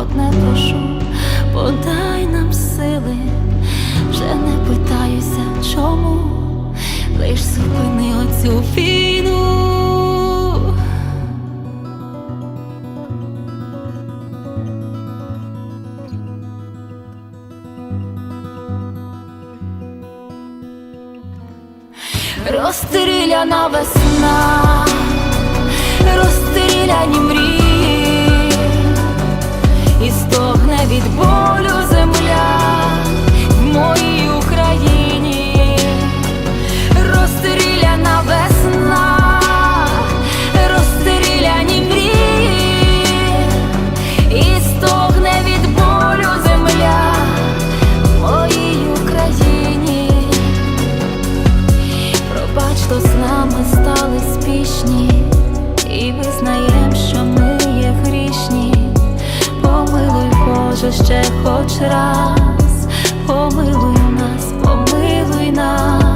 одне прошу, подай нам сили, вже не питаюся, чому, лиш зупини оцю війну. Розстріляна весна, розстріляні мрії, стогне від болю земля в моїй Україні, розстріляна весна, розстріляні мрії, і стогне від болю земля в моїй Україні. Пробач, то з нами стали спішні, Ще хоч раз, помилуй нас, помилуй нас,